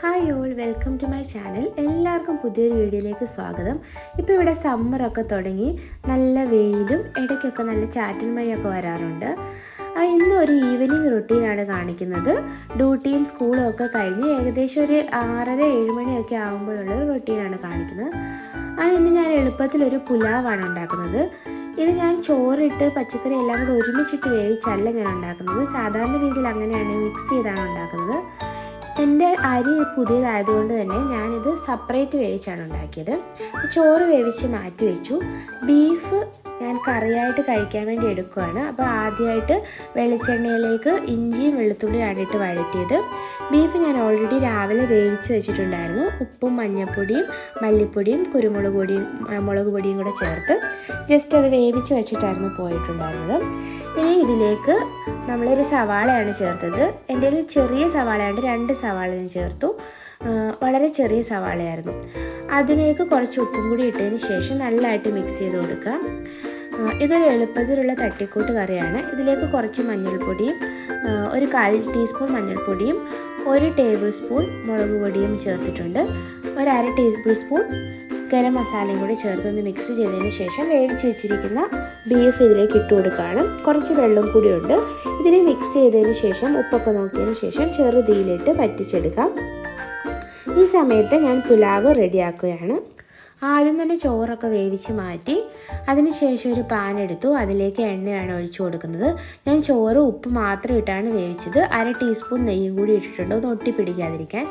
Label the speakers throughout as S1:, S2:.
S1: Hi all welcome to my channel എല്ലാവർക്കും പുതിയൊരു വീഡിയോയിലേക്ക് സ്വാഗതം. ഇപ്പോൾ ഇവിടെ സമ്മറൊക്കെ തുടങ്ങി. നല്ല വെയിലും ഇടയ്ക്കൊക്കെ നല്ല ചാറ്റൽ മഴയൊക്കെ വരാറുണ്ട്. ഇന്ന് ഒരു ഈവനിങ് റുട്ടീനാണ് കാണിക്കുന്നത്. ഡ്യൂട്ടിയും സ്കൂളും ഒക്കെ കഴിഞ്ഞ് ഏകദേശം ഒരു ആറര ഏഴ് മണിയൊക്കെ ആകുമ്പോഴുള്ള റുട്ടീനാണ് കാണിക്കുന്നത്. അത് ഇന്ന് ഞാൻ എളുപ്പത്തിലൊരു പുലാവാണ് ഉണ്ടാക്കുന്നത്. ഇത് ഞാൻ ചോറിട്ട് പച്ചക്കറി എല്ലാം കൂടെ ഒരുമിച്ചിട്ട് വേവിച്ചല്ല ഞാൻ ഉണ്ടാക്കുന്നത്. സാധാരണ രീതിയിൽ അങ്ങനെയാണ് മിക്സ് ചെയ്താണ് ഉണ്ടാക്കുന്നത്. എന്റെ അരി പുതിയതായതുകൊണ്ട് തന്നെ ഞാനിത് സെപ്പറേറ്റ് വേവിച്ചാണ് ഉണ്ടാക്കിയത്. ചോറ് വേവിച്ച് മാറ്റി വെച്ചു. ബീഫ് ഞാൻ കറിയായിട്ട് കഴിക്കാൻ വേണ്ടി എടുക്കുകയാണ് അപ്പോൾ ആദ്യമായിട്ട് വെളിച്ചെണ്ണയിലേക്ക് ഇഞ്ചിയും വെളുത്തുള്ളിയാണ് ഇട്ട് വഴറ്റിയത്. ബീഫ് ഞാൻ ഓൾറെഡി രാവിലെ വേവിച്ച് വെച്ചിട്ടുണ്ടായിരുന്നു. ഉപ്പും മഞ്ഞൾപ്പൊടിയും മല്ലിപ്പൊടിയും കുരുമുളക് പൊടിയും മുളക് പൊടിയും കൂടെ ചേർത്ത് ജസ്റ്റ് അത് വേവിച്ച് വെച്ചിട്ടായിരുന്നു പോയിട്ടുണ്ടായിരുന്നത്. ഇനി ഇതിലേക്ക് നമ്മളൊരു സവാളയാണ് ചേർത്തത്. എന്റെ ഒരു ചെറിയ സവാളയാണ്ട് രണ്ട് സവാള ഞാൻ ചേർത്തു വളരെ ചെറിയ സവാളയായിരുന്നു. അതിലേക്ക് കുറച്ച് ഉപ്പും കൂടി ഇട്ടതിന് ശേഷം നല്ലതായിട്ട് മിക്സ് ചെയ്ത് കൊടുക്കുക. ഇതൊരു എളുപ്പത്തിലുള്ള തട്ടിക്കൂട്ട് കറിയാണ്. ഇതിലേക്ക് കുറച്ച് മഞ്ഞൾപ്പൊടിയും ഒരു കാൽ ടീസ്പൂൺ മഞ്ഞൾപ്പൊടിയും ഒരു ടേബിൾ സ്പൂൺ മുളക് പൊടിയും ചേർത്തിട്ടുണ്ട്. ഒരു അര ടീസ്പൂൺ സ്പൂൺ ഗരം മസാലയും കൂടി ചേർത്തൊന്ന് മിക്സ് ചെയ്തതിന് ശേഷം വേവിച്ച് വെച്ചിരിക്കുന്ന ബീഫ് ഇതിലേക്ക് ഇട്ട് കൊടുക്കുകയാണ്. കുറച്ച് വെള്ളം കൂടിയുണ്ട് ഇതിനെ മിക്സ് ചെയ്തതിന് ശേഷം ഉപ്പൊക്കെ നോക്കിയതിന് ശേഷം ചെറുതീയിലിട്ട് പറ്റിച്ചെടുക്കാം ഈ സമയത്ത് ഞാൻ പുലാവ് റെഡിയാക്കുകയാണ് ആദ്യം തന്നെ ചോറൊക്കെ വേവിച്ച് മാറ്റി അതിനുശേഷം ഒരു പാൻ എടുത്തു. അതിലേക്ക് എണ്ണയാണ് ഒഴിച്ചു കൊടുക്കുന്നത്. ഞാൻ ചോറ് ഉപ്പ് മാത്രം ഇട്ടാണ് വേവിച്ചത്. അര ടീസ്പൂൺ നെയ്യും കൂടി ഇട്ടിട്ടുണ്ട്. ഒന്ന് ഒട്ടിപ്പിടിക്കാതിരിക്കാൻ.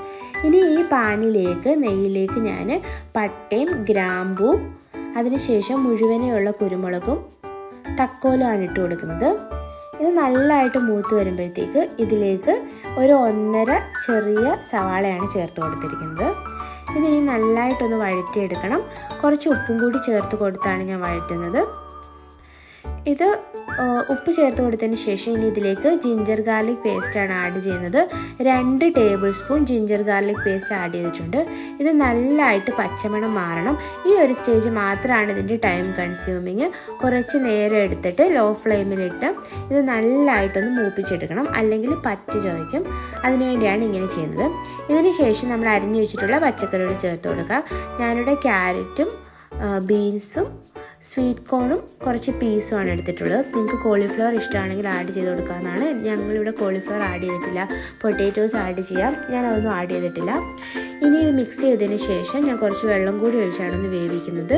S1: ഇനി ഈ പാനിലേക്ക് നെയ്യിലേക്ക് ഞാൻ പട്ടയും ഗ്രാമ്പും അതിനുശേഷം മുഴുവനെയുള്ള കുരുമുളകും തക്കോലുമാണ് ഇട്ട് കൊടുക്കുന്നത്. ഇത് നല്ലതായിട്ട് മൂത്ത് വരുമ്പോഴത്തേക്ക് ഇതിലേക്ക് ഒരു ഒന്നര ചെറിയ സവാളയാണ് ചേർത്ത് കൊടുത്തിരിക്കുന്നത്. ഇതിനി നല്ലതായിട്ടൊന്ന് വഴറ്റിയെടുക്കണം. കുറച്ച് ഉപ്പും കൂടി ചേർത്ത് കൊടുത്താണ് ഞാൻ വഴറ്റുന്നത്. ഇത് ഉപ്പ് ചേർത്ത് കൊടുത്തതിന് ശേഷം ഇനി ഇതിലേക്ക് ജിഞ്ചർ ഗാർലിക് പേസ്റ്റാണ് ആഡ് ചെയ്യുന്നത്. രണ്ട് tablespoon ginger garlic paste add ചെയ്തിട്ടുണ്ട്. ഇത് നല്ലതായിട്ട് പച്ചമണം മാറണം. ഈ ഒരു സ്റ്റേജ് മാത്രമാണ് ഇതിന്റെ ടൈം കൺസ്യൂമിങ് കുറച്ച് നേരം എടുത്തിട്ട് ലോ ഫ്ലെയിമിലിട്ട് ഇത് നല്ലതായിട്ടൊന്ന് മൂപ്പിച്ചെടുക്കണം. അല്ലെങ്കിൽ പച്ച ചോദിക്കും അതിനുവേണ്ടിയാണ് ഇങ്ങനെ ചെയ്യുന്നത്. ഇതിന് ശേഷം നമ്മൾ അരിഞ്ഞു വെച്ചിട്ടുള്ള പച്ചക്കറികൾ ചേർത്ത് കൊടുക്കാം ഞാനിവിടെ ക്യാരറ്റും ബീൻസും സ്വീറ്റ് കോണും കുറച്ച് പീസുമാണ് എടുത്തിട്ടുള്ളത്. നിങ്ങൾക്ക് കോളിഫ്ലവർ ഇഷ്ടമാണെങ്കിൽ ആഡ് ചെയ്ത് കൊടുക്കാവുന്നതാണ്. ഞങ്ങളിവിടെ കോളിഫ്ലവർ ആഡ് ചെയ്തിട്ടില്ല. പൊട്ടാറ്റോസ് ആഡ് ചെയ്യാം. ഞാൻ അതൊന്നും ആഡ് ചെയ്തിട്ടില്ല. ഇനി ഇത് മിക്സ് ചെയ്തതിന് ശേഷം ഞാൻ കുറച്ച് വെള്ളം കൂടി ഒഴിച്ചാണ് ഒന്ന് വേവിക്കുന്നത്.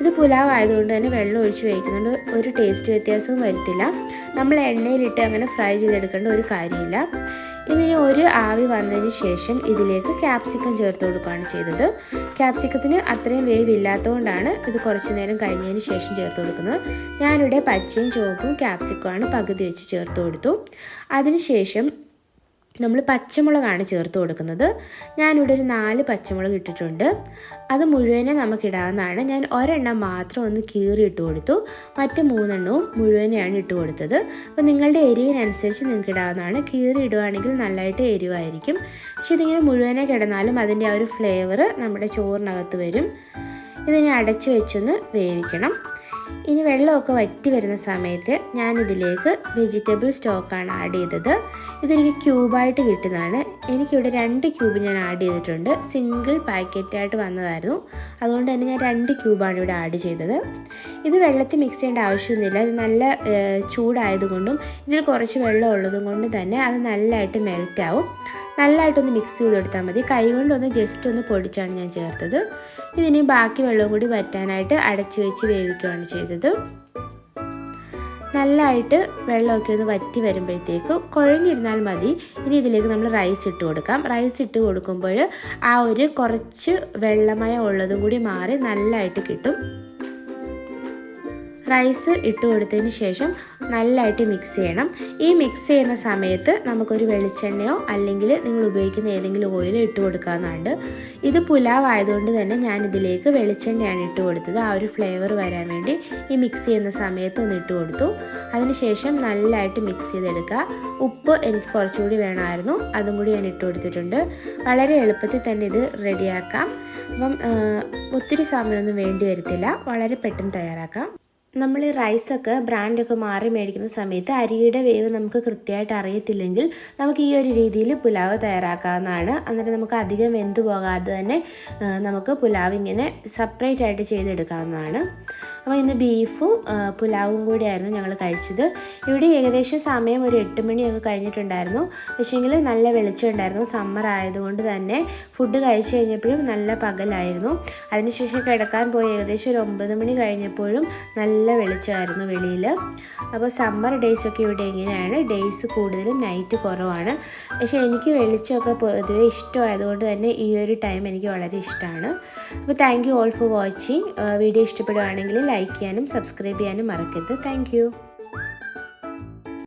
S1: ഇത് പുലാവ് ആയതുകൊണ്ട് തന്നെ വെള്ളം ഒഴിച്ച് വേവിക്കുന്നുണ്ട് ഒരു ടേസ്റ്റ് വ്യത്യാസവും വരുത്തില്ല. നമ്മൾ എണ്ണയിലിട്ട് അങ്ങനെ ഫ്രൈ ചെയ്തെടുക്കേണ്ട ഒരു കാര്യമില്ല. ഇതിന് ഒരു ആവി വന്നതിന് ശേഷം ഇതിലേക്ക് ക്യാപ്സിക്കം ചേർത്ത് കൊടുക്കുകയാണ് ചെയ്തത്. ക്യാപ്സിക്കത്തിന് അത്രയും വേവില്ലാത്തതുകൊണ്ടാണ് ഇത് കുറച്ച് നേരം കഴിഞ്ഞതിന് ശേഷം ചേർത്ത് കൊടുക്കുന്നത്. ഞാനിവിടെ പച്ചയും ചുവപ്പും ക്യാപ്സിക്കമാണ് പകുതി വെച്ച് ചേർത്ത് കൊടുത്തു. അതിനുശേഷം നമ്മൾ പച്ചമുളകാണ് ചേർത്ത് കൊടുക്കുന്നത്. ഞാനിവിടെ ഒരു നാല് പച്ചമുളക് ഇട്ടിട്ടുണ്ട്. അത് മുഴുവനെ നമുക്കിടാവുന്നതാണ് ഞാൻ ഒരെണ്ണം മാത്രം ഒന്ന് കീറി ഇട്ട് കൊടുത്തു. മറ്റ് മൂന്നെണ്ണവും മുഴുവനെയാണ് ഇട്ട് കൊടുത്തത്. അപ്പോൾ നിങ്ങളുടെ എരിവിനനുസരിച്ച് നിങ്ങൾക്ക് ഇടാവുന്നതാണ്. കീറി ഇടുവാണെങ്കിൽ നല്ലതായിട്ട് എരിവായിരിക്കും. പക്ഷെ ഇതിങ്ങനെ മുഴുവനെ കിടന്നാലും അതിന്റെ ആ ഒരു ഫ്ലേവർ നമ്മുടെ ചോറിനകത്ത് വരും. ഇതിനെ അടച്ച് വെച്ചൊന്ന് വേവിക്കണം. ഇനി വെള്ളമൊക്കെ വറ്റി വരുന്ന സമയത്ത് ഞാനിതിലേക്ക് വെജിറ്റബിൾ സ്റ്റോക്കാണ് ആഡ് ചെയ്തത്. ഇതെനിക്ക് ക്യൂബായിട്ട് കിട്ടുന്നതാണ്. എനിക്കിവിടെ രണ്ട് ക്യൂബ് ഞാൻ ആഡ് ചെയ്തിട്ടുണ്ട്. സിംഗിൾ പാക്കറ്റായിട്ട് വന്നതായിരുന്നു. അതുകൊണ്ട് തന്നെ ഞാൻ രണ്ട് ക്യൂബാണ് ഇവിടെ ആഡ് ചെയ്തത്. ഇത് വെള്ളത്തിൽ മിക്സ് ചെയ്യേണ്ട ആവശ്യമൊന്നുമില്ല. ഇത് നല്ല ചൂടായതുകൊണ്ടും ഇതിൽ കുറച്ച് വെള്ളം ഉള്ളതും കൊണ്ട് തന്നെ അത് നല്ലതായിട്ട് മെൽറ്റാവും നല്ലതായിട്ടൊന്ന് മിക്സ് ചെയ്ത് കൊടുത്താൽ മതി. കൈ കൊണ്ടൊന്ന് ജസ്റ്റ് ഒന്ന് പൊടിച്ചാണ് ഞാൻ ചേർത്തത്. ഇതിനി ബാക്കി വെള്ളം കൂടി വറ്റാനായിട്ട് അടച്ചു വെച്ച് വേവിക്കുകയാണ് ചെയ്തത്. നല്ലതായിട്ട് വെള്ളമൊക്കെ ഒന്ന് വറ്റി വരുമ്പോഴത്തേക്ക് കുഴഞ്ഞിരുന്നാൽ മതി. ഇനി ഇതിലേക്ക് നമ്മൾ റൈസ് ഇട്ട് കൊടുക്കാം. റൈസ് ഇട്ട് കൊടുക്കുമ്പോൾ ആ ഒരു കുറച്ച് വെള്ളമയം ഉള്ളതും കൂടി മാറി നല്ലതായിട്ട് കിട്ടും. റൈസ് ഇട്ട് കൊടുത്തതിന് ശേഷം നല്ലതായിട്ട് മിക്സ് ചെയ്യണം. ഈ മിക്സ് ചെയ്യുന്ന സമയത്ത് നമുക്കൊരു വെളിച്ചെണ്ണയോ അല്ലെങ്കിൽ നിങ്ങൾ ഉപയോഗിക്കുന്ന ഏതെങ്കിലും ഓയിലോ ഇട്ട് കൊടുക്കാവുന്നതാണ് ഇത് പുലാവ് ആയതുകൊണ്ട് തന്നെ ഞാൻ ഇതിലേക്ക് വെളിച്ചെണ്ണയാണ് ഇട്ട് കൊടുത്തത്. ആ ഒരു ഫ്ലേവർ വരാൻ വേണ്ടി ഈ മിക്സ് ചെയ്യുന്ന സമയത്ത് ഒന്ന് ഇട്ട് കൊടുത്തു. അതിനുശേഷം നല്ലതായിട്ട് മിക്സ് ചെയ്തെടുക്കുക. ഉപ്പ് എനിക്ക് കുറച്ചുകൂടി വേണമായിരുന്നു. അതും കൂടി ഞാൻ ഇട്ട് കൊടുത്തിട്ടുണ്ട്. വളരെ എളുപ്പത്തിൽ തന്നെ ഇത് റെഡിയാക്കാം അപ്പം ഒത്തിരി സമയമൊന്നും വേണ്ടി വരത്തില്ല. വളരെ പെട്ടെന്ന് തയ്യാറാക്കാം. നമ്മൾ ഈ റൈസൊക്കെ ബ്രാൻഡൊക്കെ മാറി മേടിക്കുന്ന സമയത്ത് അരിയുടെ വേവ് നമുക്ക് കൃത്യമായിട്ട് അറിയത്തില്ലെങ്കിൽ നമുക്ക് ഈ ഒരു രീതിയിൽ പുലാവ് തയ്യാറാക്കാവുന്നതാണ്. എന്നിട്ട് നമുക്ക് അധികം വെന്ത് പോകാതെ തന്നെ നമുക്ക് പുലാവ് ഇങ്ങനെ സെപ്പറേറ്റ് ആയിട്ട് ചെയ്തെടുക്കാവുന്നതാണ്. അപ്പോൾ ഇന്ന് ബീഫും പുലാവും കൂടിയായിരുന്നു ഞങ്ങൾ കഴിച്ചത്. ഇവിടെ ഏകദേശം സമയം ഒരു എട്ട് മണിയൊക്കെ കഴിഞ്ഞിട്ടുണ്ടായിരുന്നു. പക്ഷേങ്കിൽ നല്ല വെളിച്ചം ഉണ്ടായിരുന്നു. സമ്മർ ആയതുകൊണ്ട് തന്നെ ഫുഡ് കഴിച്ചു കഴിഞ്ഞപ്പോഴും നല്ല പകലായിരുന്നു. അതിനുശേഷം കിടക്കാൻ പോയി ഏകദേശം ഒരു ഒമ്പത് മണി കഴിഞ്ഞപ്പോഴും നല്ല വെളിച്ചമായിരുന്നു വെളിയിൽ. അപ്പോൾ സമ്മർ ഡേയ്സ് ഒക്കെ ഇവിടെ എങ്ങനെയാണ്? ഡേയ്സ് കൂടുതലും നൈറ്റ് കുറവാണ്. പക്ഷേ എനിക്ക് വെളിച്ചമൊക്കെ പൊതുവേ ഇഷ്ടമായതുകൊണ്ട് തന്നെ ഈ ഒരു ടൈം എനിക്ക് വളരെ ഇഷ്ടമാണ്. അപ്പോൾ thank you all for watching video ഇഷ്ടപ്പെടുകയാണെങ്കിൽ ലൈക്ക് ചെയ്യാനും സബ്സ്ക്രൈബ് ചെയ്യാനും മറക്കരുത്. താങ്ക്